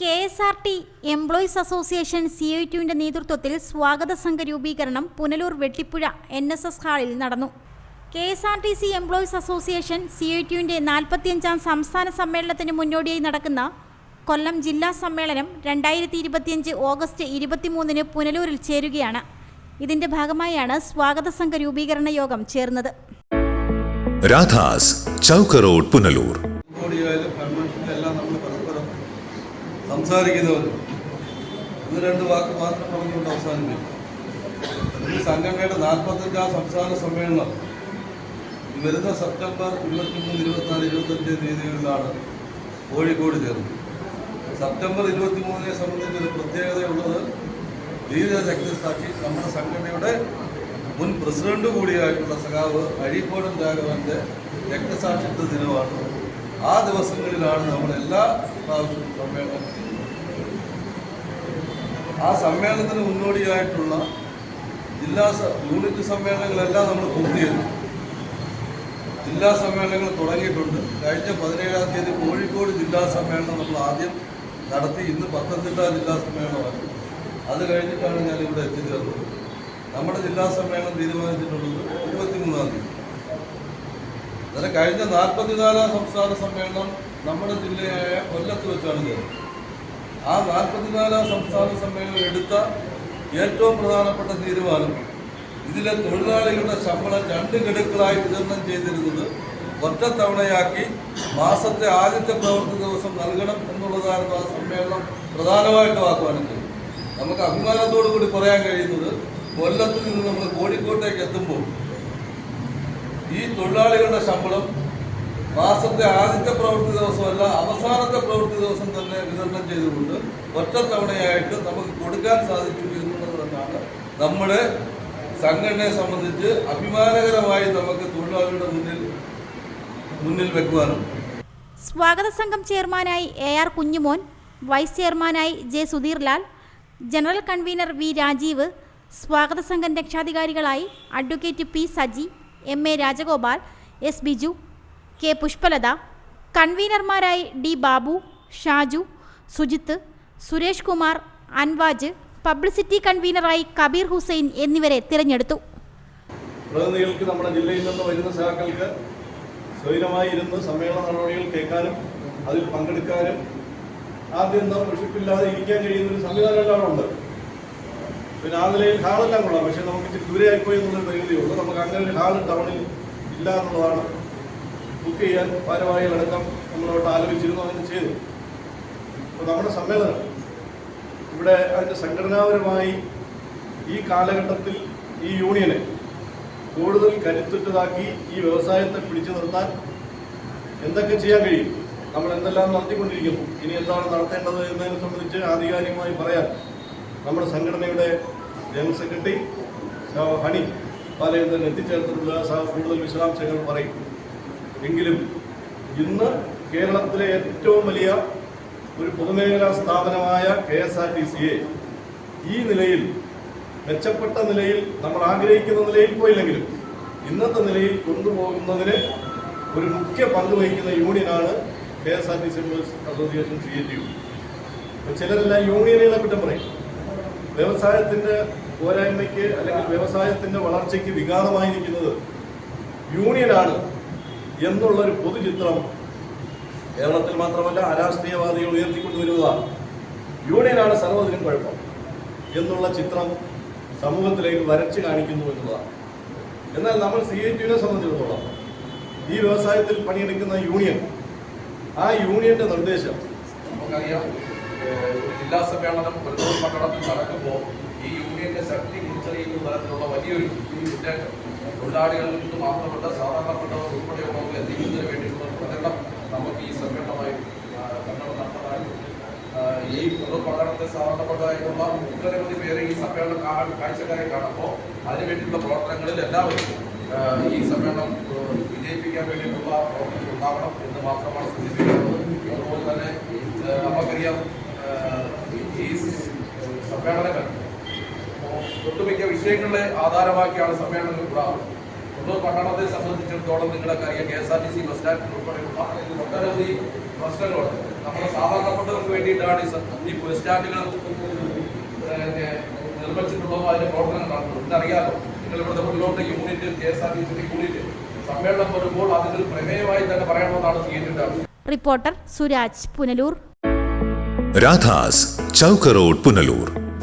K S R T employees association C I ടുവിന്റെ നേതൃത്വത്തിൽ സ്വാഗത സംഘ രൂപീകരണം Punalur Vettippuzha N S S ഹാളിൽ നടന്നു. K S R T C employees association C I ടുവിന്റെ നാൽപ്പത്തിയഞ്ചാം സംസ്ഥാന സമ്മേളനത്തിന് മുന്നോടിയായി നടക്കുന്ന കൊല്ലം ജില്ലാ സമ്മേളനം രണ്ടായിരത്തി ഇരുപത്തിയഞ്ച് ഓഗസ്റ്റ് ഇരുപത്തിമൂന്നിന് പുനലൂരിൽ ചേരുകയാണ്. ഇതിന്റെ ഭാഗമായാണ് സ്വാഗത സംഘ രൂപീകരണ യോഗം ചേർന്നത്. രാധാസ് ചൗക്ക് റോഡ് പുനലൂർ. സംസാരിക്കുന്നവർ ഇത് രണ്ട് വാക്ക് മാത്രം പറഞ്ഞുകൊണ്ട് അവസാനിപ്പിക്കും. ഈ സംഘടനയുടെ നാൽപ്പത്തഞ്ചാം സംസ്ഥാന സമ്മേളനം വരുന്ന സെപ്റ്റംബർ ഇരുപത്തിമൂന്ന് ഇരുപത്തിനാല് ഇരുപത്തഞ്ച് തീയതികളിലാണ് കോഴിക്കോട് ചേർന്നത്. സെപ്റ്റംബർ ഇരുപത്തിമൂന്നിനെ സംബന്ധിച്ച് ഒരു പ്രത്യേകതയുള്ളത് ധീര രക്തസാക്ഷി നമ്മുടെ സംഘടനയുടെ മുൻ പ്രസിഡന്റ് കൂടിയായിട്ടുള്ള സഖാവ് അഴീക്കോടൻ രാഘവന്റെ രക്തസാക്ഷിത്വ ദിനമാണ്. ആ ദിവസങ്ങളിലാണ് നമ്മൾ എല്ലാ പ്രാവശ്യവും സമ്മേളനം ആ സമ്മേളനത്തിന് മുന്നോടിയായിട്ടുള്ള ജില്ലാ യൂണിറ്റ് സമ്മേളനങ്ങളെല്ലാം നമ്മൾ പൂർത്തീകരിച്ചു ജില്ലാ സമ്മേളനങ്ങൾ തുടങ്ങിയിട്ടുണ്ട്. കഴിഞ്ഞ പതിനേഴാം തീയതി കോഴിക്കോട് ജില്ലാ സമ്മേളനം നമ്മൾ ആദ്യം നടത്തി. ഇന്ന് പത്തനംതിട്ട ജില്ലാ സമ്മേളനമാണ്. അത് കഴിഞ്ഞിട്ടാണ് ഞാൻ ഇവിടെ എത്തിച്ചേർന്നത് നമ്മുടെ ജില്ലാ സമ്മേളനം തീരുമാനിച്ചിട്ടുള്ളത് ഇരുപത്തിമൂന്നാം തീയതി. അതായത് കഴിഞ്ഞ നാൽപ്പത്തിനാലാം സംസ്ഥാന സമ്മേളനം നമ്മുടെ ജില്ലയായ കൊല്ലത്ത് വെച്ചാണ് ചേർന്നത്. ആ നാൽപ്പത്തിനാലാം സംസ്ഥാന സമ്മേളനം എടുത്ത ഏറ്റവും പ്രധാനപ്പെട്ട തീരുമാനം ഇതിലെ തൊഴിലാളികളുടെ ശമ്പളം രണ്ട് ഗഡുക്കളായി വിതരണം ചെയ്തിരുന്നത് ഒറ്റത്തവണയാക്കി മാസത്തെ ആദ്യത്തെ പ്രവൃത്തി ദിവസം നൽകണം എന്നുള്ളതായിരുന്നു ആ സമ്മേളനം പ്രധാനമായിട്ട് ആഹ്വാനം ചെയ്തു നമുക്ക് അഭിമാനത്തോടു കൂടി പറയാൻ കഴിയുന്നത് കൊല്ലത്ത് നിന്ന് നമ്മൾ കോഴിക്കോട്ടേക്ക് എത്തുമ്പോൾ ഈ തൊഴിലാളികളുടെ ശമ്പളം മാസത്തെ ആദ്യത്തെ പ്രവൃത്തി ദിവസമല്ല അവസാനത്തെ പ്രവൃത്തി ദിവസം തന്നെ വിതരണം ചെയ്തുകൊണ്ട് ഒറ്റത്തവണയായിട്ട് നമുക്ക് കൊടുക്കാൻ സാധിച്ചു എന്നുള്ളത് തന്നെയാണ് നമ്മുടെ സംഘടനയെ സംബന്ധിച്ച് അഭിമാനകരമായി നമുക്ക് തൊഴിലാളികളുടെ മുന്നിൽ മുന്നിൽ വെക്കുവാനും. സ്വാഗത സംഘം ചെയർമാനായി എ ആർ കുഞ്ഞുമോൻ വൈസ് ചെയർമാനായി J Sudheerlal general convener V Rajeev സ്വാഗത സംഘം രക്ഷാധികാരികളായി advocate P Saji M A Rajagopal S Biju K Pushpalatha കൺവീനർമാരായി D Babu Shaju Sujith Suresh Kumar Anvaj publicity കൺവീനറായി കബീർ ഹുസൈൻ എന്നിവരെ തിരഞ്ഞെടുത്തു. പ്രതിനിധികൾക്ക് നമ്മുടെ ജില്ലയിൽ നിന്ന് വരുന്ന സഹാക്കൾക്ക് സ്വൈരമായി ഇരുന്ന് സമ്മേളന നടപടികൾ കേൾക്കാനും അതിൽ പങ്കെടുക്കാനും ആദ്യം വിഷപ്പില്ലാതെ ഇരിക്കാൻ കഴിയുന്ന ഒരു സംവിധാനം ഉണ്ട്. പിന്നെ ആ നിലയിൽ ഹാളെല്ലാം കൊള്ളാം. പക്ഷെ നമുക്ക് ഇച്ചിരി ദൂരെയായിപ്പോയി എന്നുള്ളൊരു പരിമിതിയുള്ളൂ നമുക്ക് അങ്ങനെ ഒരു ഹാൾ ടൗണിൽ ഇല്ല എന്നുള്ളതാണ് ബുക്ക് ചെയ്യാൻ ഭാരവാഹികളടക്കം നമ്മളോട്ട് ആലോചിച്ചിരുന്നു അങ്ങനെ ചെയ്തു. അപ്പോൾ നമ്മുടെ സമ്മേളനം ഇവിടെ അതിന്റെ സംഘടനാപരമായി ഈ കാലഘട്ടത്തിൽ ഈ യൂണിയനെ കൂടുതൽ കരുത്തുറ്റതാക്കി ഈ വ്യവസായത്തെ പിടിച്ചു നിർത്താൻ എന്തൊക്കെ ചെയ്യാൻ കഴിയും? നമ്മൾ എന്തെല്ലാം നടത്തിക്കൊണ്ടിരിക്കുന്നു? ഇനി എന്താണ് നടത്തേണ്ടത് എന്നതിനെ സംബന്ധിച്ച് ആധികാരികമായി പറയാൻ നമ്മുടെ സംഘടനയുടെ ജനറൽ സെക്രട്ടറി ഹണി പാലയത്തിൽ എത്തിച്ചേർത്തിട്ടുള്ള സഹ കൂടുതൽ വിശദാംശങ്ങൾ പറയും. എങ്കിലും ഇന്ന് കേരളത്തിലെ ഏറ്റവും വലിയ ഒരു പൊതുമേഖലാ സ്ഥാപനമായ കെ എസ് ആർ ടി സിയെ ഈ നിലയിൽ മെച്ചപ്പെട്ട നിലയിൽ നമ്മൾ ആഗ്രഹിക്കുന്ന നിലയിൽ പോയില്ലെങ്കിലും ഇന്നത്തെ നിലയിൽ കൊണ്ടുപോകുന്നതിന് ഒരു മുഖ്യ പങ്ക് വഹിക്കുന്ന യൂണിയനാണ് K S R T C association C A T U ചിലരെല്ലാം യൂണിയനുകളെ കുറ്റം പറയും. വ്യവസായത്തിന്റെ പോരായ്മയ്ക്ക് അല്ലെങ്കിൽ വ്യവസായത്തിന്റെ വളർച്ചയ്ക്ക് വിഘാതമായിരിക്കുന്നത് യൂണിയനാണ് എന്നുള്ളൊരു പൊതുചിത്രം കേരളത്തിൽ മാത്രമല്ല അരാഷ്ട്രീയവാദികൾ ഉയർത്തിക്കൊണ്ടുവരുന്നതാണ്. യൂണിയനാണ് സർവതിനും കുഴപ്പം എന്നുള്ള ചിത്രം സമൂഹത്തിലേക്ക് വരച്ച് കാണിക്കുന്നു എന്നുള്ളതാണ്. എന്നാൽ നമ്മൾ സി ഐ ടിനെ സംബന്ധിച്ചിടത്തോളം ഈ വ്യവസായത്തിൽ പണിയെടുക്കുന്ന യൂണിയൻ ആ യൂണിയന്റെ നിർദ്ദേശം നമുക്കറിയാം ജില്ലാ സമ്മേളനം പ്രതിരോധ പട്ടണത്തിൽ നടക്കുമ്പോൾ ഈ യൂണിയന്റെ ശക്തി തിരിച്ചറിയുന്ന തരത്തിലുള്ള വലിയൊരു മുന്നേറ്റം തൊഴിലാളികളിൽ നിന്ന് മാത്രമല്ല സാധാരണപ്പെട്ടവർ ഉൾപ്പെടെയുള്ളവർക്ക് എത്തിക്കുന്നതിന് വേണ്ടിയിട്ടുള്ള പ്രകടനം നമുക്ക് ഈ സംഘടനമായി ആ, ഈ പൊതുപ്രകടനത്തെ സാധാരണപ്പെട്ടതായിട്ടുള്ള ഒട്ടനവധി പേരെ ഈ സമ്മേളനം കാഴ്ചക്കാരെ കാണുമ്പോൾ അതിനുവേണ്ടിയുള്ള പ്രവർത്തനങ്ങളിൽ എല്ലാവരും ഈ സമ്മേളനം വിജയിപ്പിക്കാൻ വേണ്ടിയിട്ടുള്ള പ്രവർത്തനങ്ങൾ ഉണ്ടാവണം എന്ന് മാത്രമാണ് സൂചിപ്പിക്കുന്നത്. അതുപോലെ തന്നെ നമുക്കറിയാം ഈ സമ്മേളനങ്ങൾ ഒട്ടുമിക്ക വിഷയങ്ങളെ ആധാരമാക്കിയാണ് സമ്മേളനങ്ങൾ കൂടാറുള്ളത് പുനലൂർ പട്ടണത്തെ സംബന്ധിച്ചിടത്തോളം നിങ്ങളൊക്കെ അറിയാം K S R T C bus stand ഉൾപ്പെടെയുള്ള ഒട്ടനവധി പ്രശ്നങ്ങളുണ്ട്. നമ്മുടെ സാധാരണപ്പെട്ടവർക്ക് വേണ്ടിയിട്ടാണ് ഈ ഈ ബസ് സ്റ്റാൻഡുകൾ നിർമ്മിച്ചിട്ടുള്ളതോ അതിന്റെ പ്രവർത്തനം നടത്തുന്നത്. ഇതറിയാലോ നിങ്ങൾ ഇവിടുത്തെ മുന്നോട്ട് unit K S R T സിയുടെ യൂണിറ്റ് സമ്മേളനം വരുമ്പോൾ അതിനൊരു പ്രമേയമായി തന്നെ പറയണമെന്നാണ് ചെയ്യുന്നത് റിപ്പോർട്ടർ സുരാജ് പുനലൂർ. രാധാസ് ചൗക്കറോഡ് പുനലൂർ.